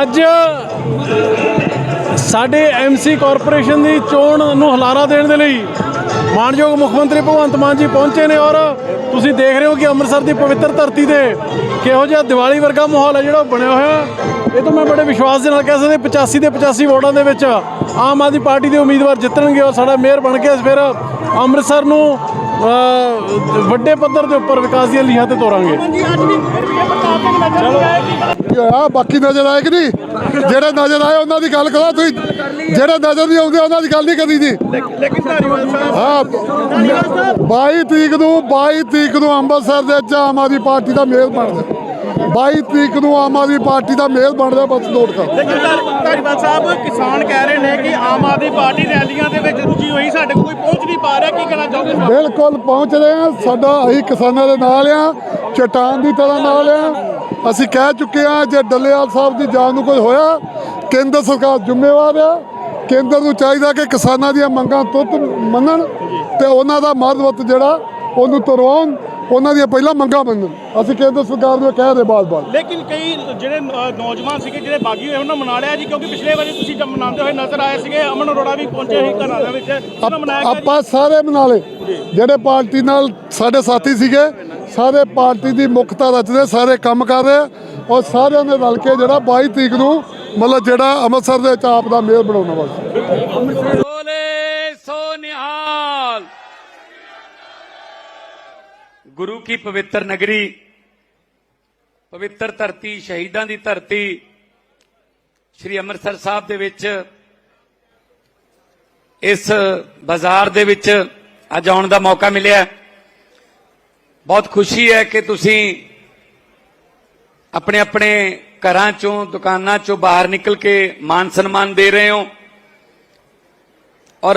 ਅੱਜ ਸਾਡੇ MC corporation ਦੀ ਚੋਣ ਨੂੰ ਹਲਾਰਾ ਦੇਣ ਦੇ ਲਈ ਮਾਨਯੋਗ ਮੁੱਖ ਮੰਤਰੀ ਭਗਵੰਤ ਮਾਨ ਜੀ ਪਹੁੰਚੇ ਨੇ ਔਰ ਤੁਸੀਂ ਦੇਖ ਰਹੇ ਹੋ ਕਿ ਅੰਮ੍ਰਿਤਸਰ ਦੀ ਪਵਿੱਤਰ ਧਰਤੀ ਤੇ ਕਿਹੋ ਜਿਹਾ ਦੀਵਾਲੀ ਵਰਗਾ ਮਾਹੌਲ ਹੈ ਜਿਹੜਾ ਉਹ ਬਣਿਆ ਹੋਇਆ ਇਹ ਤੋਂ ਮੈਂ ਬੜੇ ਵਿਸ਼ਵਾਸ ਦੇ ਨਾਲ ਕਹਿ ਸਕਦਾ 85 ਦੇ 85 ਵੋਟਾਂ ਦੇ ਵਿੱਚ ਆਮ ਆਦਮੀ ਪਾਰਟੀ ਦੇ ਉਮੀਦਵਾਰ ਜਿੱਤਣਗੇ ਔਰ ਸਾਡਾ ਮੇਅਰ ਬਣ ਕੇ ਫਿਰ ਅੰਮ੍ਰਿਤਸਰ ਨੂੰ ਵੱਡੇ ਪੱਧਰ ਦੇ ਉੱਪਰ ਵਿਕਾਸ ਦੀਆਂ ਲੀਹਾਂ ਤੇ ਤੋਰਾਂਗੇ। ਕੀ ਹੋਇਆ ਬਾਕੀ ਨਜ਼ਰ ਆਏ ਕਿ ਨਹੀਂ? ਜਿਹੜੇ ਨਜ਼ਰ ਆਏ ਉਹਨਾਂ ਦੀ ਗੱਲ ਕਰੋ ਤੁਸੀਂ। ਜਿਹੜੇ ਨਜ਼ਰ ਨਹੀਂ ਆਉਂਦੇ ਉਹਨਾਂ ਦੀ ਗੱਲ ਨਹੀਂ ਕਰੀ ਦੀ ਲੇਕਿਨ ਧਾਰੀਵਾਲ ਸਾਹਿਬ ਹਾਂ 22 ਤਰੀਕ ਨੂੰ 22 ਤਰੀਕ ਨੂੰ ਅੰਮ੍ਰਿਤਸਰ ਦੇ ਵਿੱਚ ਆਮ ਆਦਮੀ ਪਾਰਟੀ ਦਾ ਮੇਅਰ ਬਣਦਾ 22 ਤਰੀਕ ਨੂੰ ਆਮ ਆਦਮੀ ਪਾਰਟੀ ਦਾ ਮੇਅਰ ਬਣਦਾ ਬਸ ਨੋਟ ਕਰ। ਲੇਕਿਨ ਧਾਰ- ਧਾਰੀਵਾਲ ਸਾਹਿਬ ਕਿਸਾਨ ਕਹਿ ਰਹੇ ਨੇ ਕਿ ਆਮ ਆਦਮੀ ਪਾਰਟੀ ਰੈਲੀਆਂ ਦੇ ਵਿੱਚ ਰੁਚੀ ਹੋਈ ਸਾਡੇ ਕੋਈ ਪਹੁੰਚ ਨਹੀਂ ਪਾ ਰਿਹਾ। ਕੀ ਕਹਿਣਾ ਸਾਹਿਬ ਬਿਲਕੁਲ ਪਹੁੰਚ ਰਹੇ ਆ ਸਾਡਾ ਅਸੀਂ ਕਿਸਾਨਾਂ ਦੇ ਨਾਲ ਆ ਚਟਾਨ ਦੀ ਤਰ੍ਹਾਂ ਨਾਲ ਆ। ਅਸੀਂ ਕਹਿ ਚੁੱਕੇ ਆ ਜੇ ਡੱਲੇਵਾਲ ਸਾਹਿਬ ਦੀ ਜਾਨ ਨੂੰ ਕੋਈ ਹੋਇਆ ਕੇਂਦਰ ਸਰਕਾਰ ਜ਼ਿੰਮੇਵਾਰ ਆ। ਕੇਂਦਰ ਨੂੰ ਚਾਹੀਦਾ ਕਿ ਕਿਸਾਨਾਂ ਦੀਆਂ ਮੰਗਾਂ ਤੁਰਤ ਮੰਨਣ ਤੇ ਉਹਨਾਂ ਦਾ ਮਰਦਵਤ ਜਿਹੜਾ ਉਹਨੂੰ ਤੁਰਵਾਉਣ ਉਹਨਾਂ ਦੀਆਂ ਪਹਿਲਾਂ ਮੰਗਾਂ ਮੰਨਣ। ਅਸੀਂ ਕੇਂਦਰ ਸਰਕਾਰ ਨੂੰ ਕਹਿ ਰਹੇ ਬਾਰ-ਬਾਰ। ਲੇਕਿਨ ਕਈ ਜਿਹੜੇ ਨੌਜਵਾਨ ਸੀਗੇ ਜਿਹੜੇ ਬਾਗੀ ਹੋਏ ਉਹਨਾਂ ਮਨਾ ਲਿਆ ਜੀ ਕਿਉਂਕਿ ਪਿਛਲੇ ਵਾਰੀ ਤੁਸੀਂ ਜਦ ਮਨਾਉਂਦੇ ਹੋਏ ਨਜ਼ਰ ਆਏ ਸੀਗੇ ਅਮਨ ਅਰੋੜਾ ਵੀ ਪਹੁੰਚੇ ਸੀ ਘਰਾਂ ਦੇ ਵਿੱਚ। ਉਹਨਾਂ ਮਨਾਇਆ। ਆਪਾਂ ਸਾਰੇ ਬਣਾ ਲਏ। ਜਿਹੜੇ ਪਾਰਟੀ ਨਾਲ ਸਾਡੇ ਸਾਥੀ ਸੀਗੇ ਸਾਰੇ ਪਾਰਟੀ ਦੀ ਮੁੱਖਤਾ ਰਚਦੇ, ਸਾਰੇ ਕੰਮ ਕਰ ਰਹੇ। ਔਰ ਸਾਰਿਆਂ ਨੇ ਰਲ ਕੇ ਜਿਹੜਾ 22 ਤਰੀਕ ਨੂੰ ਮਤਲਬ ਜਿਹੜਾ ਅੰਮ੍ਰਿਤਸਰ ਦੇ ਆਪ ਦਾ ਮੇਅਰ ਬਣਾਉਣਾ ਬਸ ਬੋਲੇ ਸੋ ਨਿਹਾਲ। ਗੁਰੂ ਕੀ ਪਵਿੱਤਰ ਨਗਰੀ, ਪਵਿੱਤਰ ਧਰਤੀ, ਸ਼ਹੀਦਾਂ ਦੀ ਧਰਤੀ, ਸ੍ਰੀ ਅੰਮ੍ਰਿਤਸਰ ਸਾਹਿਬ ਦੇ ਵਿੱਚ, ਇਸ ਬਾਜ਼ਾਰ ਦੇ ਵਿੱਚ ਅੱਜ ਆਉਣ ਦਾ ਮੌਕਾ ਮਿਲਿਆ। ਬਹੁਤ ਖੁਸ਼ੀ ਹੈ ਕਿ ਤੁਸੀਂ ਆਪਣੇ ਆਪਣੇ ਘਰਾਂ ਚੋਂ, ਦੁਕਾਨਾਂ ਚੋਂ ਬਾਹਰ ਨਿਕਲ ਕੇ ਮਾਨ ਸਨਮਾਨ ਦੇ ਰਹੇ ਹੋ। ਔਰ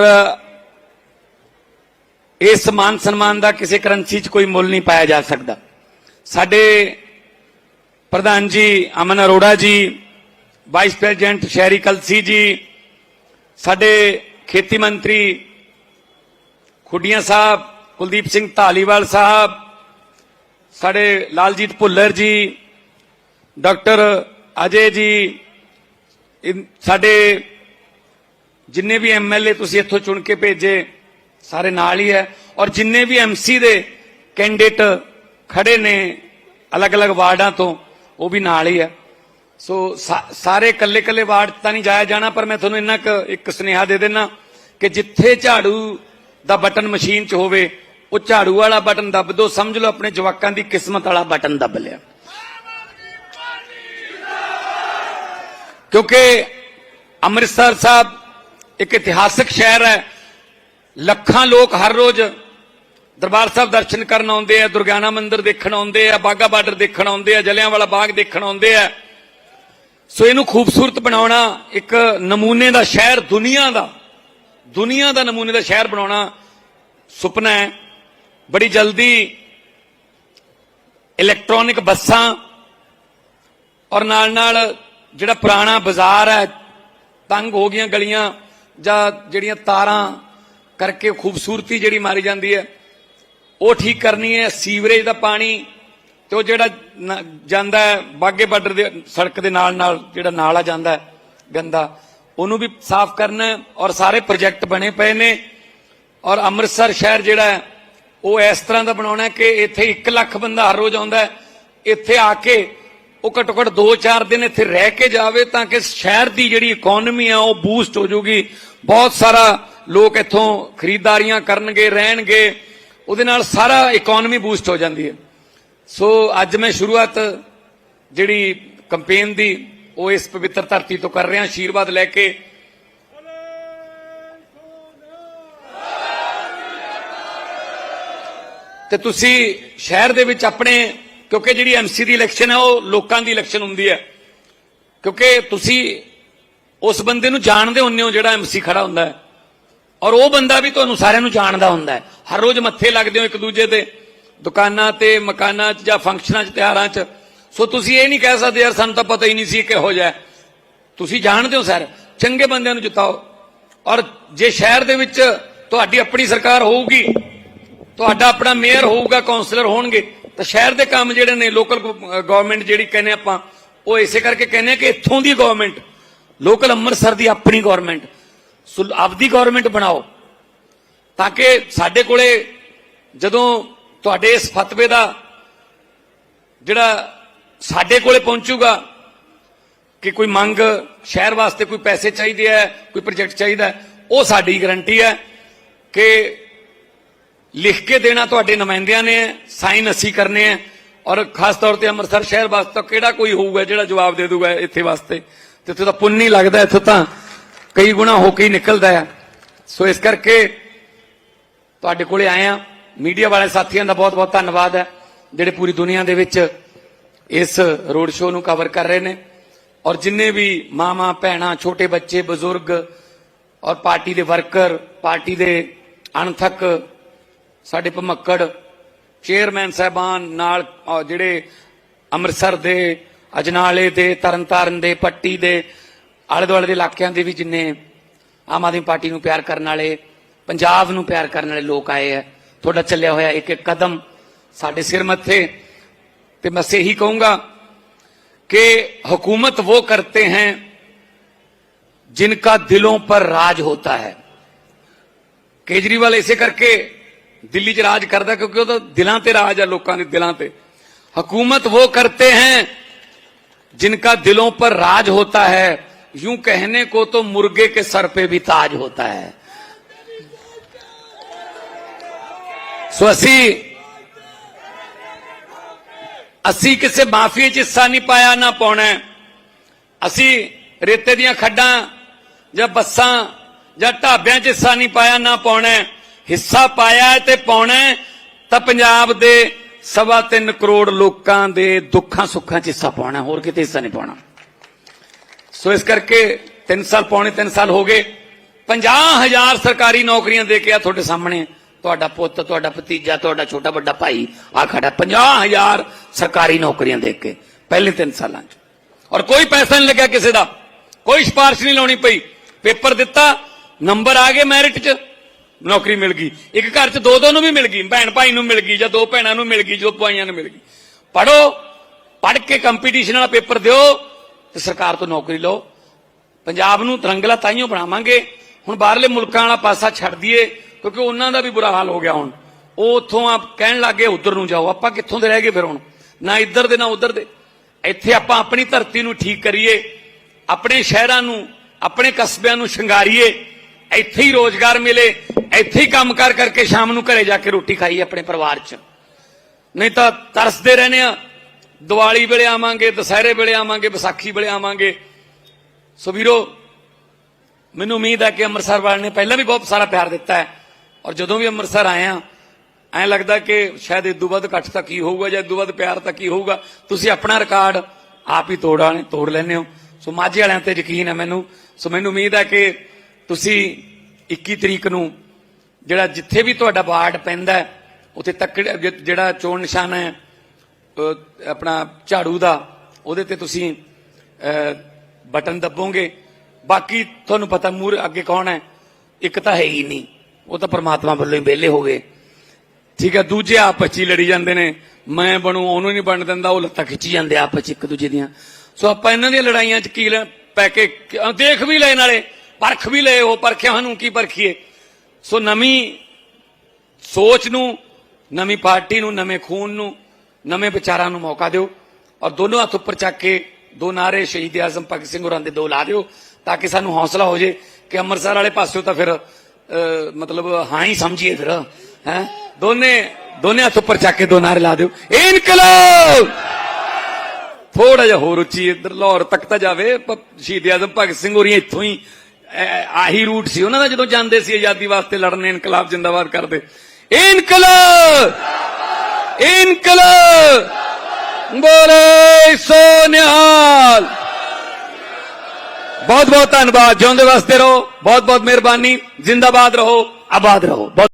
ਇਸ ਮਾਨ ਸਨਮਾਨ ਦਾ ਕਿਸੇ ਕਰੰਸੀ 'ਚ ਕੋਈ ਮੁੱਲ ਨਹੀਂ ਪਾਇਆ ਜਾ ਸਕਦਾ। ਸਾਡੇ ਪ੍ਰਧਾਨ ਜੀ ਅਮਨ ਅਰੋੜਾ ਜੀ, ਵਾਈਸ ਪ੍ਰੈਜ਼ੀਡੈਂਟ ਸ਼ਹਿਰੀ ਕਲਸੀ ਜੀ, ਸਾਡੇ ਖੇਤੀ ਮੰਤਰੀ ਖੁੱਡੀਆਂ ਸਾਹਿਬ, ਕੁਲਦੀਪ ਸਿੰਘ ਧਾਲੀਵਾਲ ਸਾਹਿਬ ਸਾਡੇ ਲਾਲਜੀਤ ਭੁੱਲਰ ਜੀ, ਡਾਕਟਰ ਅਜੇ ਜੀ ਸਾਡੇ ਜਿੰਨੇ ਵੀ ਐਮਐਲਏ ਤੁਸੀਂ ਇੱਥੋਂ ਚੁਣ ਕੇ ਭੇਜੇ, ਸਾਰੇ ਨਾਲ ਹੀ ਹੈ। ਔਰ ਜਿੰਨੇ ਵੀ ਐਮਸੀ ਦੇ ਕੈਂਡੀਡੇਟ ਖੜੇ ਨੇ ਅਲੱਗ-ਅਲੱਗ ਵਾਰਡਾਂ ਤੋਂ, ਉਹ ਵੀ ਨਾਲ ਹੀ ਹੈ। ਸੋ ਸਾ- ਸਾਰੇ ਕੱਲੇ-ਕੱਲੇ ਵਾਰਡ ਤਾਂ ਨਹੀਂ ਜਾਇਆ ਜਾਣਾ, ਪਰ ਮੈਂ ਤੁਹਾਨੂੰ ਇੰਨਾ ਕੁ ਇੱਕ ਸੁਨੇਹਾ ਦੇ ਦੇਣਾ ਕਿ ਜਿੱਥੇ ਝਾੜੂ ਦਾ ਬਟਨ ਮਸ਼ੀਨ 'ਚ ਹੋਵੇ ਉਹ ਝਾੜੂ ਵਾਲਾ ਬਟਨ ਦੱਬ ਦਿਓ ਸਮਝ ਲਓ ਆਪਣੇ ਜਵਾਕਾਂ ਦੀ ਕਿਸਮਤ ਵਾਲਾ ਬਟਨ ਦੱਬ ਲਿਆ। ਕਿਉਂਕਿ ਅੰਮ੍ਰਿਤਸਰ ਸਾਹਿਬ ਇੱਕ ਇਤਿਹਾਸਕ ਸ਼ਹਿਰ ਹੈ। ਲੱਖਾਂ ਲੋਕ ਹਰ ਰੋਜ਼ ਦਰਬਾਰ ਸਾਹਿਬ ਦਰਸ਼ਨ ਕਰਨ ਆਉਂਦੇ ਆ, ਦੁਰਗਿਆਨਾ ਮੰਦਿਰ ਦੇਖਣ ਆਉਂਦੇ ਆ ਬਾਗਾ ਬਾਰਡਰ ਦੇਖਣ ਆਉਂਦੇ ਆ ਜਲਿਆਂਵਾਲਾ ਬਾਗ ਦੇਖਣ ਆਉਂਦੇ ਆ। ਸੋ ਇਹਨੂੰ ਖੂਬਸੂਰਤ ਬਣਾਉਣਾ ਇੱਕ ਨਮੂਨੇ ਦਾ ਸ਼ਹਿਰ ਦੁਨੀਆ ਦਾ ਦੁਨੀਆ ਦਾ ਨਮੂਨੇ ਦਾ ਸ਼ਹਿਰ ਬਣਾਉਣਾ ਸੁਪਨਾ ਹੈ। ਬੜੀ ਜਲਦੀ ਇਲੈਕਟ੍ਰੋਨਿਕ ਬੱਸਾਂ ਔਰ ਨਾਲ ਨਾਲ ਜਿਹੜਾ ਪੁਰਾਣਾ ਬਾਜ਼ਾਰ ਹੈ, ਤੰਗ ਹੋ ਗਈਆਂ ਗਲੀਆਂ ਜਾਂ ਜਿਹੜੀਆਂ ਤਾਰਾਂ ਕਰਕੇ ਖੂਬਸੂਰਤੀ ਜਿਹੜੀ ਮਾਰੀ ਜਾਂਦੀ ਹੈ, ਉਹ ਠੀਕ ਕਰਨੀ ਹੈ, ਸੀਵਰੇਜ ਦਾ ਪਾਣੀ ਤੇ ਉਹ ਜਿਹੜਾ ਜਾਂਦਾ ਹੈ, ਬਾਗੇ ਬਾਰਡਰ ਦੇ ਸੜਕ ਦੇ ਨਾਲ ਨਾਲ ਜਿਹੜਾ ਨਾਲਾ ਜਾਂਦਾ ਹੈ, ਗੰਦਾ, ਉਹਨੂੰ ਵੀ ਸਾਫ਼ ਕਰਨਾ ਔਰ ਸਾਰੇ ਪ੍ਰੋਜੈਕਟ ਬਣੇ ਪਏ ਨੇ ਔਰ ਅੰਮ੍ਰਿਤਸਰ ਸ਼ਹਿਰ ਜਿਹੜਾ ਹੈ ਉਹ ਇਸ ਤਰ੍ਹਾਂ ਦਾ ਬਣਾਉਣਾ ਕਿ ਇੱਥੇ 1 ਲੱਖ ਬੰਦਾ ਹਰ ਰੋਜ਼ ਆਉਂਦਾ ਇੱਥੇ ਆ ਕੇ ਉਹ ਘੱਟੋ ਘੱਟ 2-4 ਦਿਨ ਇੱਥੇ ਰਹਿ ਕੇ ਜਾਵੇ ਤਾਂ ਕਿ ਸ਼ਹਿਰ ਦੀ ਜਿਹੜੀ ਇਕਨੋਮੀ ਆ, ਉਹ ਬੂਸਟ ਹੋ ਜਾਊਗੀ ਬਹੁਤ ਸਾਰਾ ਲੋਕ ਇੱਥੋਂ ਖਰੀਦਦਾਰੀਆਂ ਕਰਨਗੇ, ਰਹਿਣਗੇ। ਉਹਦੇ ਨਾਲ ਸਾਰਾ ਇਕਨੋਮੀ ਬੂਸਟ ਹੋ ਜਾਂਦੀ ਹੈ। ਸੋ ਅੱਜ ਮੈਂ ਸ਼ੁਰੂਆਤ ਜਿਹੜੀ ਕੰਪੇਨ ਦੀ ਉਹ ਇਸ ਪਵਿੱਤਰ ਧਰਤੀ ਤੋਂ ਕਰ ਰਿਹਾ। ਆਸ਼ੀਰਵਾਦ ਲੈ ਕੇ ਤੇ ਤੁਸੀਂ ਸ਼ਹਿਰ ਦੇ ਵਿੱਚ ਆਪਣੇ, ਕਿਉਂਕਿ ਜਿਹੜੀ ਐਮਸੀ ਦੀ ਇਲੈਕਸ਼ਨ ਹੈ, ਉਹ ਲੋਕਾਂ ਦੀ ਇਲੈਕਸ਼ਨ ਹੁੰਦੀ ਹੈ। ਕਿਉਂਕਿ ਤੁਸੀਂ ਉਸ ਬੰਦੇ ਨੂੰ ਜਾਣਦੇ ਹੁੰਦੇ ਹੋ ਜਿਹੜਾ ਐਮਸੀ ਖੜਾ ਹੁੰਦਾ ਹੈ। ਔਰ ਉਹ ਬੰਦਾ ਵੀ ਤੁਹਾਨੂੰ ਸਾਰਿਆਂ ਨੂੰ ਜਾਣਦਾ ਹੁੰਦਾ ਹੈ। ਹਰ ਰੋਜ਼ ਮੱਥੇ ਲੱਗਦੇ ਹੋ ਇੱਕ ਦੂਜੇ ਤੇ ਦੁਕਾਨਾਂ ਤੇ, ਮਕਾਨਾਂ 'ਚ ਜਾਂ ਫੰਕਸ਼ਨਾਂ 'ਚ, ਤਿਉਹਾਰਾਂ 'ਚ। ਸੋ ਤੁਸੀਂ ਇਹ ਨਹੀਂ ਕਹਿ ਸਕਦੇ, ਯਾਰ ਸਾਨੂੰ ਤਾਂ ਪਤਾ ਹੀ ਨਹੀਂ ਸੀ ਕਿਹੋ ਜਿਹਾ ਤੁਸੀਂ ਜਾਣਦੇ ਹੋ ਸਰ, ਚੰਗੇ ਬੰਦਿਆਂ ਨੂੰ ਜਿਤਾਓ। ਔਰ ਜੇ ਸ਼ਹਿਰ ਦੇ ਵਿੱਚ ਤੁਹਾਡੀ ਆਪਣੀ ਸਰਕਾਰ ਹੋਊਗੀ ਤੁਹਾਡਾ ਆਪਣਾ ਮੇਅਰ ਹੋਊਗਾ ਕਾਉਂਸਲਰ ਹੋਣਗੇ। ਤਾਂ ਸ਼ਹਿਰ ਦੇ ਕੰਮ ਜਿਹੜੇ ਨੇ ਲੋਕਲ ਗਵਰਨਮੈਂਟ ਜਿਹੜੀ ਕਹਿੰਦੇ ਆਪਾਂ, ਉਹ ਇਸੇ ਕਰਕੇ ਕਹਿੰਦੇ ਆ ਕਿ ਇੱਥੋਂ ਦੀ ਗਵਰਨਮੈਂਟ ਲੋਕਲ ਅੰਮ੍ਰਿਤਸਰ ਦੀ ਆਪਣੀ ਗਵਰਨਮੈਂਟ ਆਪਦੀ ਗਵਰਨਮੈਂਟ ਬਣਾਓ। ਤਾਂ ਕਿ ਸਾਡੇ ਕੋਲੇ ਜਦੋਂ ਤੁਹਾਡੇ ਇਸ ਫਤਵੇ ਦਾ ਜਿਹੜਾ ਸਾਡੇ ਕੋਲੇ ਪਹੁੰਚੂਗਾ ਕਿ ਕੋਈ ਮੰਗ ਸ਼ਹਿਰ ਵਾਸਤੇ ਕੋਈ ਪੈਸੇ ਚਾਹੀਦੇ ਹੈ ਕੋਈ ਪ੍ਰੋਜੈਕਟ ਚਾਹੀਦਾ, ਉਹ ਸਾਡੀ ਗਾਰੰਟੀ ਹੈ ਕਿ ਲਿਖ ਕੇ ਦੇਣਾ ਤੁਹਾਡੇ ਨੁਮਾਇੰਦਿਆਂ ਨੇ, ਸਾਈਨ ਅਸੀਂ ਕਰਨੇ ਹੈ ਔਰ ਖਾਸ ਤੌਰ ਤੇ ਅੰਮ੍ਰਿਤਸਰ ਸ਼ਹਿਰ ਵਾਸਤੇ ਕਿਹੜਾ ਕੋਈ ਹੋਊਗਾ ਜਿਹੜਾ ਜਵਾਬ ਦੇ ਦੂਗਾ ਇੱਥੇ ਵਾਸਤੇ? ਤੇ ਇੱਥੇ ਤਾਂ ਪੁੰਨ ਹੀ ਲੱਗਦਾ, ਇੱਥੇ ਤਾਂ ਕਈ ਗੁਣਾ ਹੋ ਕੇ ਹੀ ਨਿਕਲਦਾ ਹੈ ਸੋ ਇਸ ਕਰਕੇ ਤੁਹਾਡੇ ਕੋਲੇ ਆਏ ਆ। ਮੀਡੀਆ ਵਾਲੇ ਸਾਥੀਆਂ ਦਾ ਬਹੁਤ ਬਹੁਤ ਧੰਨਵਾਦ ਹੈ, ਜਿਹੜੇ ਪੂਰੀ ਦੁਨੀਆ ਦੇ ਵਿੱਚ ਇਸ ਰੋਡ ਸ਼ੋਅ ਨੂੰ ਕਵਰ ਕਰ ਰਹੇ ਨੇ। ਔਰ ਜਿੰਨੇ ਵੀ ਮਾਮਾ ਭੈਣਾਂ, ਛੋਟੇ ਬੱਚੇ, ਬਜ਼ੁਰਗ ਔਰ ਪਾਰਟੀ ਦੇ ਵਰਕਰ, ਪਾਰਟੀ ਦੇ ਅਣਥੱਕ ਸਾਡੇ ਭਮੱਕੜ ਚੇਅਰਮੈਨ ਸਾਹਿਬਾਨ ਨਾਲ ਅਹ, ਜਿਹੜੇ ਅੰਮ੍ਰਿਤਸਰ ਦੇ ਅਜਨਾਲੇ ਦੇ ਤਰਨਤਾਰਨ ਦੇ ਪੱਟੀ ਦੇ ਆਲੇ ਦੁਆਲੇ ਦੇ ਇਲਾਕਿਆਂ ਦੇ ਵੀ ਜਿੰਨੇ ਆਮ ਆਦਮੀ ਪਾਰਟੀ ਨੂੰ ਪਿਆਰ ਕਰਨ ਵਾਲੇ ਪੰਜਾਬ ਨੂੰ ਪਿਆਰ ਕਰਨ ਵਾਲੇ ਲੋਕ ਆਏ ਹੈ ਤੁਹਾਡਾ ਚੱਲਿਆ ਹੋਇਆ ਇੱਕ ਇੱਕ ਕਦਮ ਸਾਡੇ ਸਿਰ ਮੱਥੇ ਤੇ ਮੈਂ ਸੇ ਹੀ ਕਹੂੰਗਾ कि हुकूमत वो करते हैं जिनका दिलों पर राज होता है ਕੇਜਰੀਵਾਲ ਇਸੇ ਕਰਕੇ ਦਿੱਲੀ 'ਚ ਰਾਜ ਕਰਦਾ ਕਿਉਂਕਿ ਉਹਦਾ ਦਿਲਾਂ ਤੇ ਰਾਜ ਹੈ ਲੋਕਾਂ ਦੇ ਦਿਲਾਂ ਤੇ ਹਕੂਮਤ वो करते हैं जिनका दिलों पर राज होता है यूं कहने को तो मुर्गे के सर पे भी ताज होता है ਸੋ ਅਸੀਂ ਅਸੀਂ ਕਿਸੇ ਮਾਫੀਏ 'ਚ ਹਿੱਸਾ ਨਹੀਂ ਪਾਇਆ ਨਾ ਪਾਉਣਾ ਹੈ। ਅਸੀਂ ਰੇਤੇ ਦੀਆਂ ਖੱਡਾਂ ਜਾਂ ਬੱਸਾਂ ਜਾਂ ਢਾਬਿਆਂ 'ਚ ਹਿੱਸਾ ਨਹੀਂ ਪਾਇਆ ਨਾ ਪਾਉਣਾ ਹੈ। ਹਿੱਸਾ ਪਾਇਆ ਤੇ ਪਾਉਣਾ ਤਾਂ ਪੰਜਾਬ ਦੇ ਸਵਾ ਤਿੰਨ ਕਰੋੜ ਲੋਕਾਂ ਦੇ ਦੁੱਖਾਂ ਸੁੱਖਾਂ 'ਚ ਹਿੱਸਾ ਪਾਉਣਾ, ਹੋਰ ਕਿਤੇ ਹਿੱਸਾ ਨਹੀਂ ਪਾਉਣਾ। ਸੋ ਇਸ ਕਰਕੇ 3 ਸਾਲ ਪੌਣੇ 3 ਸਾਲ ਹੋ ਗਏ 50000 ਸਰਕਾਰੀ ਨੌਕਰੀਆਂ ਦੇ ਕੇ ਆ ਤੁਹਾਡੇ ਸਾਹਮਣੇ। ਤੁਹਾਡਾ ਪੁੱਤ, ਤੁਹਾਡਾ ਭਤੀਜਾ, ਤੁਹਾਡਾ ਛੋਟਾ ਵੱਡਾ ਭਾਈ ਆ ਖੜਾ 50000 ਸਰਕਾਰੀ ਨੌਕਰੀਆਂ ਦੇ ਕੇ, ਪਹਿਲੇ 3 ਸਾਲਾਂ 'ਚ। ਔਰ ਕੋਈ ਪੈਸਾ ਨਹੀਂ ਲੱਗਿਆ ਕਿਸੇ ਦਾ, ਕੋਈ ਸਿਫਾਰਿਸ਼ ਨਹੀਂ ਲਾਉਣੀ ਪਈ। ਪੇਪਰ ਦਿੱਤਾ, ਨੰਬਰ ਆ ਗਏ ਮੈਰਿਟ 'ਚ। ਨੌਕਰੀ ਮਿਲ ਗਈ। ਇੱਕ ਘਰ 'ਚ ਦੋ ਦੋ ਨੂੰ ਵੀ ਮਿਲ ਗਈ, ਭੈਣ ਭਾਈ ਨੂੰ ਮਿਲ ਗਈ ਜਾਂ ਦੋ ਭੈਣਾਂ ਨੂੰ ਮਿਲ ਗਈ, ਜੋ ਭਾਈਆਂ ਨੂੰ ਮਿਲ ਗਈ। ਪੜੋ ਪੜ ਕੇ ਕੰਪੀਟੀਸ਼ਨ ਵਾਲਾ ਪੇਪਰ ਦਿਓ ਤੇ ਸਰਕਾਰ ਤੋਂ ਨੌਕਰੀ ਲਓ। ਪੰਜਾਬ ਨੂੰ ਤਰੰਗਲਾ ਤਾਈਓ ਬਣਾਵਾਂਗੇ। ਹੁਣ ਬਾਹਰਲੇ ਮੁਲਕਾਂ ਵਾਲਾ ਪਾਸਾ ਛੱਡ ਦਈਏ, ਕਿਉਂਕਿ ਉਹਨਾਂ ਦਾ ਵੀ ਬੁਰਾ ਹਾਲ ਹੋ ਗਿਆ ਹੁਣ। ਉਹ ਉੱਥੋਂ ਆਪ ਕਹਿਣ ਲੱਗੇ, ਉਧਰ ਨੂੰ ਜਾਓ, ਆਪਾਂ ਕਿੱਥੋਂ ਦੇ ਰਹਿ ਗਏ ਫਿਰ ਹੁਣ? ਨਾ ਇੱਧਰ ਦੇ, ਨਾ ਉਧਰ ਦੇ। ਇੱਥੇ ਆਪਾਂ ਆਪਣੀ ਧਰਤੀ ਨੂੰ ਠੀਕ ਕਰੀਏ, ਆਪਣੇ ਸ਼ਹਿਰਾਂ ਨੂੰ, ਆਪਣੇ ਕਸਬਿਆਂ ਨੂੰ ਸ਼ਿੰਗਾਰੀਏ, ਇੱਥੇ ਹੀ ਰੋਜ਼ਗਾਰ ਮਿਲੇ। ਇੱਥੇ ਹੀ ਕੰਮ ਕੰਮਕਾਰ ਕਰਕੇ ਸ਼ਾਮ ਨੂੰ ਘਰੇ ਜਾ ਕੇ ਰੋਟੀ ਖਾਈ ਆਪਣੇ ਪਰਿਵਾਰ 'ਚ। ਨਹੀਂ ਤਾਂ ਤਰਸਦੇ ਰਹਨੇ ਆ ਦੀਵਾਲੀ ਵੇਲੇ ਆਵਾਂਗੇ, ਦੁਸਹਿਰੇ ਵੇਲੇ ਆਵਾਂਗੇ, ਵਿਸਾਖੀ ਵੇਲੇ ਆਵਾਂਗੇ। ਸੋ ਵੀਰੋ, ਮੈਨੂੰ ਉਮੀਦ ਹੈ ਕਿ ਅੰਮ੍ਰਿਤਸਰ ਵਾਲਿਆਂ ਨੇ ਪਹਿਲਾਂ ਵੀ ਬਹੁਤ ਸਾਰਾ ਪਿਆਰ ਦਿੱਤਾ ਹੈ। ਔਰ ਜਦੋਂ ਵੀ ਅੰਮ੍ਰਿਤਸਰ ਆਇਆ ਐਂ ਲੱਗਦਾ ਕਿ ਸ਼ਾਇਦ ਇਦੋਂ ਵੱਧ ਇਕੱਠ ਤਾਂ ਕੀ ਹੋਊਗਾ ਜਾਂ ਇਦੋਂ ਵੱਧ ਪਿਆਰ ਤਾਂ ਕੀ ਹੋਊਗਾ। ਤੁਸੀਂ ਆਪਣਾ ਰਿਕਾਰਡ ਆਪ ਹੀ ਤੋੜਾ ਨੇ ਤੋੜ ਲੈਂਦੇ ਹੋ। ਸੋ ਮਾਝੇ ਵਾਲਿਆਂ ਤੇ ਯਕੀਨ ਹੈ ਮੈਨੂੰ। ਸੋ ਮੈਨੂੰ ਉਮੀਦ ਹੈ ਕਿ ਤੁਸੀਂ 21 ਤਰੀਕ ਨੂੰ ਜਿਹੜਾ ਜਿੱਥੇ ਵੀ ਤੁਹਾਡਾ ਵਾਰਡ ਪੈਂਦਾ ਉੱਥੇ ਤੱਕ ਜਿਹੜਾ ਚੋਣ ਨਿਸ਼ਾਨ ਹੈ ਆਪਣਾ ਝਾੜੂ ਦਾ, ਉਹਦੇ ਤੇ ਤੁਸੀਂ ਬਟਨ ਦੱਬੋਗੇ। ਬਾਕੀ ਤੁਹਾਨੂੰ ਪਤਾ ਮੂਰ ਅੱਗੇ ਕੌਣ ਹੈ, ਇੱਕ ਤਾਂ ਹੈ ਹੀ ਨਹੀਂ। ਉਹ ਤਾਂ ਪ੍ਰਮਾਤਮਾ ਵੱਲੋਂ ਹੀ ਵਿਹਲੇ ਹੋ ਗਏ। ਠੀਕ ਹੈ, ਦੂਜੇ ਆਪਸ 'ਚ ਹੀ ਲੜੀ ਜਾਂਦੇ ਨੇ। ਮੈਂ ਬਣੂ, ਉਹਨੂੰ ਨਹੀਂ ਬਣ ਦਿੰਦਾ, ਉਹ ਲੱਤਾਂ ਖਿੱਚੀ ਜਾਂਦੇ ਆਪਸ 'ਚ ਇੱਕ ਦੂਜੇ ਦੀਆਂ। ਸੋ ਆਪਾਂ ਇਹਨਾਂ ਦੀਆਂ ਲੜਾਈਆਂ 'ਚ ਕੀ ਲੈ- ਪੈ ਕੇ ਦੇਖ ਵੀ ਲਏ ਨਾਲੇ, ਪਰਖ ਵੀ ਲਏ ਉਹ ਪਰਖਿਆ ਸਾਨੂੰ ਕੀ ਪਰਖੀਏ। ਸੋ ਨਵੀਂ ਸੋਚ ਨੂੰ ਨਵੀਂ ਪਾਰਟੀ ਨੂੰ ਨਵੇਂ ਖੂਨ ਨੂੰ ਨਵੇਂ ਵਿਚਾਰਾਂ ਨੂੰ ਮੌਕਾ ਦਿਓ ਔਰ ਦੋਨੋਂ ਹੱਥ ਉੱਪਰ ਚੱਕ ਕੇ ਦੋ ਨਾਰੇ ਸ਼ਹੀਦ ਆਜ਼ਮ ਭਗਤ ਸਿੰਘ ਹੋਰਾਂ ਦੇ ਦੋ ਲਾ ਦਿਓ ਤਾਂ ਕਿ ਸਾਨੂੰ ਹੌਸਲਾ ਹੋ ਜੇ ਕਿ ਅੰਮ੍ਰਿਤਸਰ ਵਾਲੇ ਪਾਸਿਓ ਤਾਂ ਫਿਰ ਅਹ, ਮਤਲਬ ਹਾਂ ਹੀ ਸਮਝੀਏ ਫਿਰ ਹੈ? ਦੋਨੇ ਦੋਨੇ ਹੱਥ ਉੱਪਰ ਚੱਕ ਕੇ ਦੋ ਨਾਰੇ ਲਾ ਦਿਓ। ਇਨਕਲਾਬ! ਥੋੜਾ ਜਿਹਾ ਹੋਰ ਉੱਚੀ ਇੱਧਰ ਲਾਹੌਰ ਤੱਕ ਤਾਂ ਜਾਵੇ ਪ- ਸ਼ਹੀਦ ਆਜ਼ਮ ਭਗਤ ਸਿੰਘ ਹੋਰੀਆਂ ਇੱਥੋਂ ਹੀ ਆਹੀ ਰੂਟ ਸੀ ਉਹਨਾਂ ਦਾ ਜਦੋਂ ਜਾਂਦੇ ਸੀ ਆਜ਼ਾਦੀ ਵਾਸਤੇ ਲੜਨ, ਇਨਕਲਾਬ ਜਿੰਦਾਬਾਦ ਕਰਦੇ। ਇਨਕਲਾਬ! ਇਨਕਲਾਬ! ਬੋਲੇ ਸੋ ਨਿਹਾਲ ਬਹੁਤ ਬਹੁਤ ਧੰਨਵਾਦ। ਜਿਉਂਦੇ ਵਾਸਤੇ ਰਹੋ। ਬਹੁਤ ਬਹੁਤ ਮਿਹਰਬਾਨੀ। ਜ਼ਿੰਦਾਬਾਦ ਰਹੋ, ਆਬਾਦ ਰਹੋ। ਬਹੁਤ